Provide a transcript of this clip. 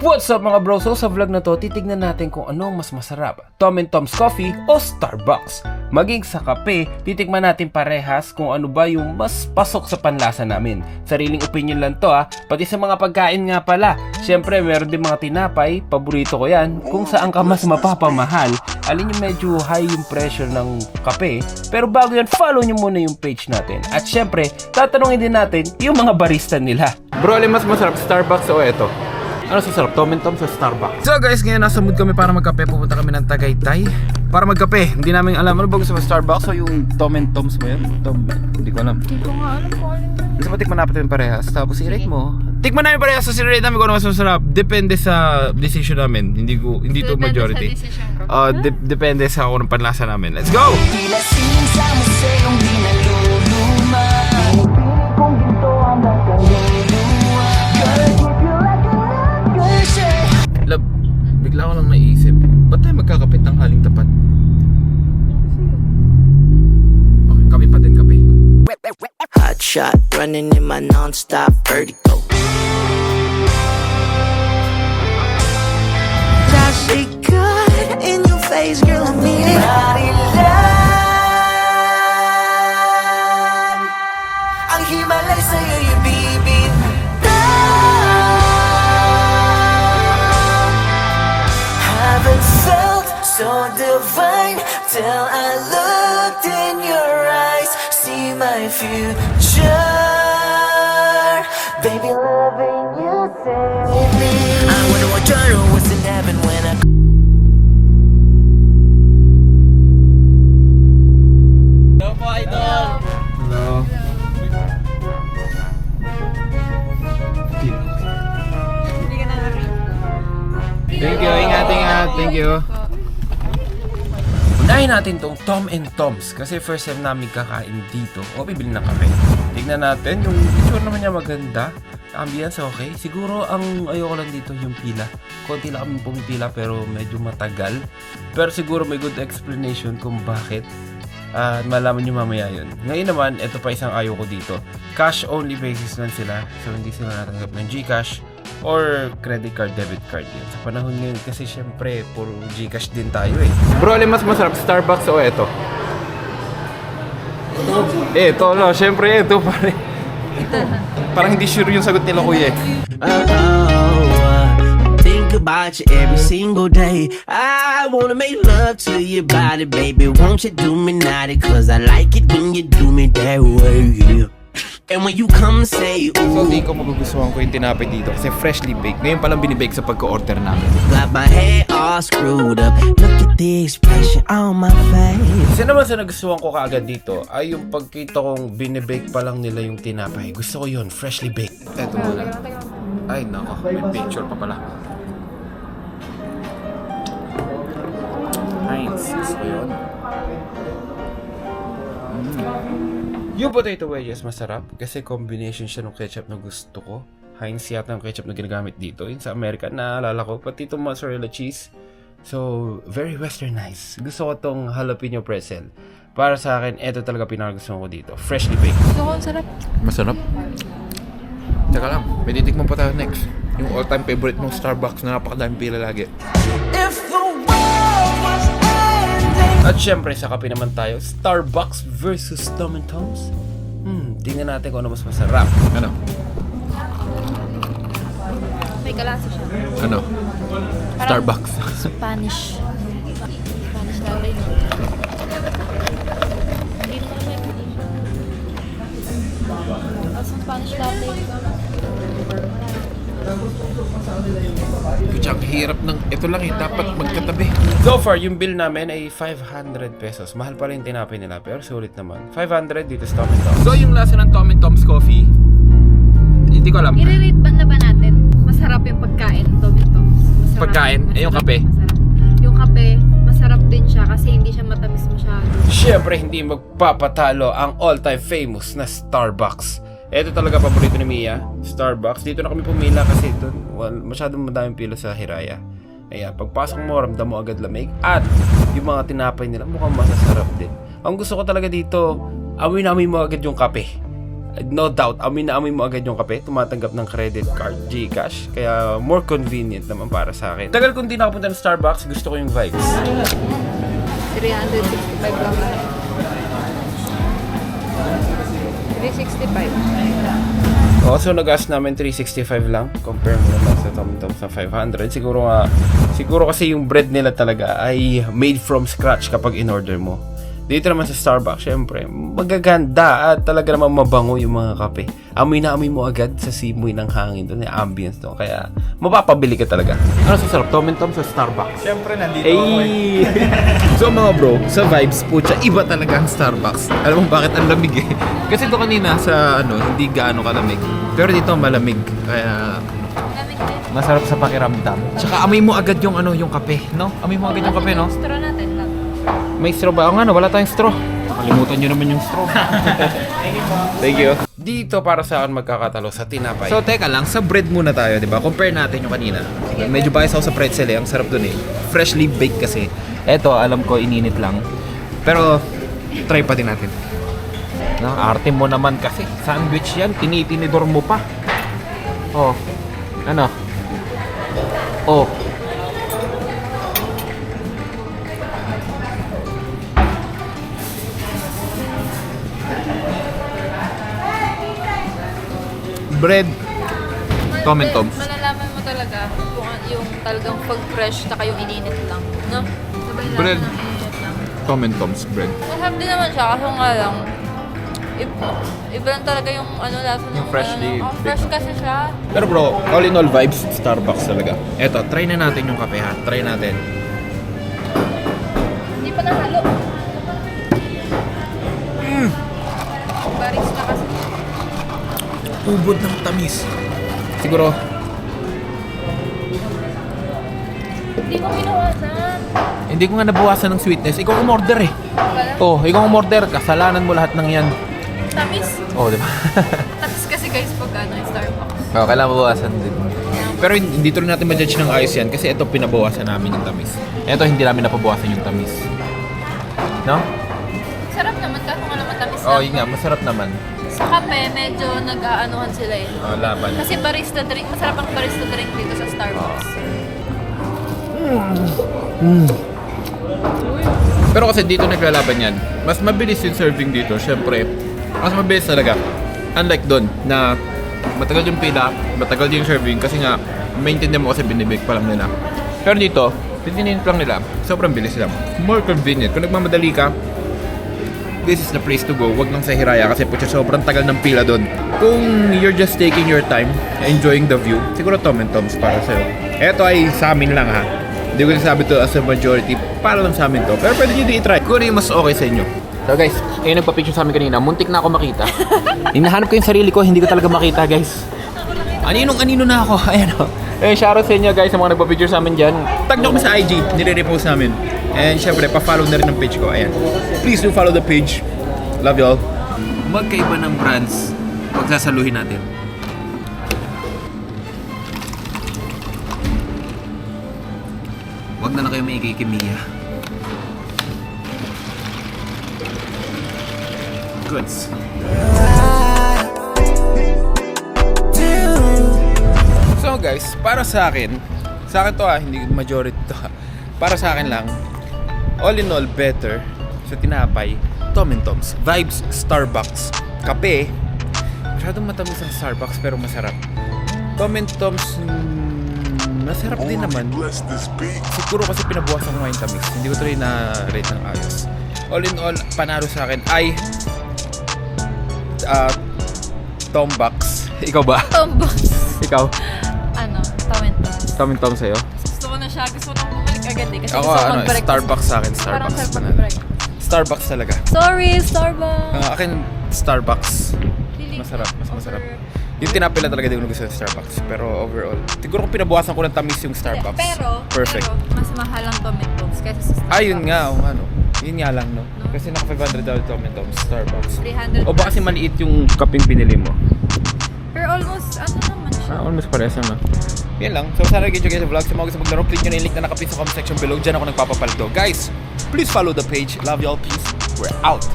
What's up mga bro? So sa vlog na to, titignan natin kung ano ang mas masarap. Tom and Tom's Coffee o Starbucks. Maging sa kape, titikman natin parehas kung ano ba yung mas pasok sa panlasa namin. Sariling opinion lang to ah. Pati sa mga pagkain nga pala. Siyempre, meron din mga tinapay, paborito ko yan, kung saan ka mas mapapamahal. Alin yung medyo high yung pressure ng kape. Pero bago yan, follow nyo muna yung page natin. At syempre, tatanungin din natin yung mga barista nila. Bro, alin mas masarap, Starbucks o eto? Ano sa sarap? Tom and Tom sa Starbucks. So guys, ngayon nasa mood kami para magkape. Pupunta kami ng Tagaytay para magkape. Hindi namin alam ano ba gusto sa Starbucks o yung Tom and Tom's mo yun? Tom, hindi ko alam. Hindi ko nga alam kung yun. Gusto mo tikman natin parehas. Tapos i-rate mo. Tikman namin parehas. Tapos i-rate namin kung ano mas masarap. Depende sa decision namin. Hindi ko, hindi to Depende majority. sa decision ko. Uh, de- depende sa kung anong panlasa namin. Let's go! Tila sa museong di naluluma running in my non-stop vertigo. That shit good in your face, girl, I mean it. Marilan Ang himalay sa'yo yung bibitaw Haven't felt so divine Till I looked in your eyes. See my future Baby, loving you, save me I wonder what journal was in heaven when I Hello. Thank you, ingat, ingat. Thank you. Unahin natin tong Tom and Tom's kasi first time namin kakain dito o bibili ng kape. Tignan natin, yung picture naman niya maganda. Ambience okay. Siguro ang ayoko lang dito yung pila. Konti lang kami pumipila pero medyo matagal. Pero siguro may good explanation kung bakit. At malaman nyo mamaya yun. Ngayon naman, ito pa isang ayaw ko dito. Cash only basis lang sila. So hindi sila natanggap ng Gcash or credit card, debit card yun. Sa panahon ngayon kasi syempre, puro Gcash din tayo eh. Bro, alin mas masarap, Starbucks o eto? Eh, ito, no. Syempre, ito pare. Parang hindi sure yung sagot nila kuya eh. About you every single day. I wanna make love to your body, baby. Won't you do me naughty? Cause I like it when you do me that way. yeah. And when you come and say, So, ooh, di ko magugustuhan ko yung tinapay dito kasi freshly baked. Ngayon palang binibake sa pagka-order namin. got my head all screwed up. Look at the expression on my face. Isa naman sa nagustuhan ko kaagad dito ay yung pagkita kong binibake pa lang nila yung tinapay. Gusto ko yun, freshly baked. Eto muna. Ay, nako. May picture pa pala. Heinz. Gusto ko yun. Mm. Yung potato wedges masarap kasi combination siya ng ketchup na gusto ko. Heinz yata yung ketchup na ginagamit dito. Yun sa America, naalala ko. Pati itong mozzarella cheese. So, very westernized. Gusto ko tong jalapeno pretzel. Para sa akin, ito talaga pinakagustuhan ko dito. Freshly baked. Gusto ko ang sarap. Masarap. Teka lang, may titikman pa tayo next. Yung all-time favorite mong Starbucks na napakadaming pila lagi. If the. At syempre, sa kape naman tayo, Starbucks versus Tom and Tom's. Hmm, tingnan natin kung ano mas masarap. Ano? May kalasa siya. Ano? Parang Starbucks. Spanish. Spanish latte. no? Hindi naman siya Spanish latte. Kutsang hirap ng... Ito lang eh, dapat magkatabi. So far, yung bill namin ay 500 pesos. Mahal pala yung tinapay nila, pero sulit naman. 500 dito sa Tom and Tom's. So, yung lasa ng Tom and Tom's coffee, hindi ko alam. I-rate ba na ba natin? Masarap yung pagkain, Tom and Tom's. Masarap. Pagkain? Eh, yung kape? Masarap. Yung kape, masarap din siya kasi hindi siya matamis masyado. Siyempre, hindi magpapatalo ang all-time famous na Starbucks. Ito talaga paborito ni Mia, Starbucks. Dito na kami pumila kasi doon well, masyadong madaming pila sa Hiraya. Ayan, pagpasok mo, ramdam mo agad lamig. At yung mga tinapay nila mukhang masasarap din. Ang gusto ko talaga dito, amoy-amoy mo agad yung kape. no doubt, amin na amin mo agad yung kape. Tumatanggap ng credit card, Gcash. Kaya more convenient naman para sa akin. Tagal kung di nakapunta ng Starbucks, gusto ko yung vibes. 365 lang. 365. Oo, so nag-ask namin 365 lang. Compare mo naman sa Tom Tom sa 500. Siguro nga, siguro kasi yung bread nila talaga ay made from scratch kapag in-order mo. Dito naman sa Starbucks, syempre, magaganda at talaga naman mabango yung mga kape. Amoy na amoy mo agad sa simoy ng hangin doon, yung ambience doon. Kaya, mapapabili ka talaga. Ano sa sarap? Tom Tom sa Starbucks. Siyempre, nandito ako eh. So mga bro, sa vibes po iba talaga ang Starbucks. Alam mo bakit ang lamig eh? Kasi ito kanina sa ano, hindi gaano kalamig. Pero dito malamig. Kaya masarap sa pakiramdam. Tsaka amoy mo agad yung ano, yung kape, no? Amoy mo agad yung kape, no? Straw natin. May straw ba? O nga, no, wala tayong straw. Nakalimutan nyo naman yung straw. Thank you. Dito para sa akin magkakatalo sa tinapay. So teka lang, sa bread muna tayo, di ba? Compare natin yung kanina. Medyo bias ako sa pretzel eh. Ang sarap dun eh. Freshly baked kasi. Eto, alam ko, ininit lang. Pero, try pa din natin. No, arte mo naman kasi. Sandwich yan, tinitinidor mo pa. Oh, ano? Oh, bread. Tom and Toms. Malalaman mo talaga kung an- yung talagang pag fresh tsaka yung ininit lang. No? Sabay lang Bread. ng ininit lang. Tom and Toms bread. Masarap din naman siya, kaso nga lang, iba, iba lang talaga yung ano lasa ng Yung freshly ano, oh, fresh kasi siya. Pero bro, all in all vibes, Starbucks talaga. Eto, try na natin yung kape ha. Try natin. Hindi pa nahalo. Ubod ng tamis. Siguro, Hindi ko binawasan. hindi ko nga nabawasan ng sweetness. Ikaw umorder eh. Pala, Oh, ikaw umorder. Kasalanan mo lahat ng yan. tamis. Oh, di ba? Tamis kasi guys pag ano, yung Starbucks. oh, kailangan mabawasan din. Pero hindi dito rin natin ma-judge ng ayos yan kasi ito pinabawasan namin yung tamis. Ito hindi namin napabawasan yung tamis. No? Tamis Oh, yun nga, masarap naman. Sa kape, medyo nag-aanuhan sila eh. Oh, laban. Kasi barista drink, masarap ang barista drink dito sa Starbucks. Pero kasi dito naglalaban yan. Mas mabilis yung serving dito, syempre. Mas mabilis talaga. Unlike doon, na matagal yung pila, matagal yung serving kasi nga maintindihan mo kasi binibake pa lang nila. Pero dito, 15 minutes lang nila, sobrang bilis lang. More convenient. Kung nagmamadali ka, this is the place to go. Huwag lang sa Hiraya kasi po sobrang tagal ng pila doon. Kung you're just taking your time, enjoying the view, siguro Tom and Tom's para sa'yo. Eto ay sa amin lang ha. Hindi ko nasabi to as a majority, para lang sa amin to. Pero pwede nyo din i-try. Kung ano yung mas okay sa inyo. So guys, ayun nagpa-picture sa amin kanina. Muntik na ako makita. Hinahanap ko yung sarili ko, hindi ko talaga makita guys. Aninong anino na ako. Ayan o. Eh, shoutout sa inyo guys sa mga nagpa-picture sa amin dyan. Tag nyo kami sa IG, nire-repost namin. And syempre, pa-follow na rin ng page ko. Ayan. Please do follow the page. Love y'all. Magkaiba ng brands pagsasaluhin natin. Huwag na lang kayo may ikikimiya. Goods. Guys, para sa akin, sa akin to ah, hindi majority to ah. Para sa akin lang, all in all, better sa tinapay, Tom and Tom's. Vibes, Starbucks. Kape, masyadong matamis ang Starbucks pero masarap. Tom and Tom's, mm, masarap din naman. Siguro kasi pinabuhasan ko nga yung tamis. Hindi ko tuloy na rate ng ayos. All in all, panalo sa akin ay uh, Tom Box. Ikaw ba? Tombox. Ikaw? Tom and Tom sa'yo? Gusto ko na siya. Gusto ko na bumalik agad eh. Kasi Ako, gusto ko ano, mag-breakfast. Starbucks sa akin. Parang Starbucks. sarap Panalo. mag-breakfast. Starbucks talaga. Sorry, Starbucks. Ang akin, Starbucks. Feeling Masarap, mas masarap. over- Yung tinapay lang talaga di ko gusto sa Starbucks. Pero overall, siguro kung pinabukasan ko ng tamis yung Starbucks. Pero, Perfect. pero, mas mahal ang Tom and Tom's kaysa sa Starbucks. Ayun nga, o ano. Yun nga lang, no? Kasi naka 500 daw Tom and Tom's Starbucks. 300 O baka kasi maliit yung kaping binili mo. Pero almost, ano naman. Ah, almost pares na. Yan lang. So sana nag-enjoy kayo sa vlog. Sa mga gusto maglaro, click nyo na yung link na nakapin sa comment section below. Diyan ako nagpapapaldo. Guys, please follow the page. Love y'all. Peace. We're out.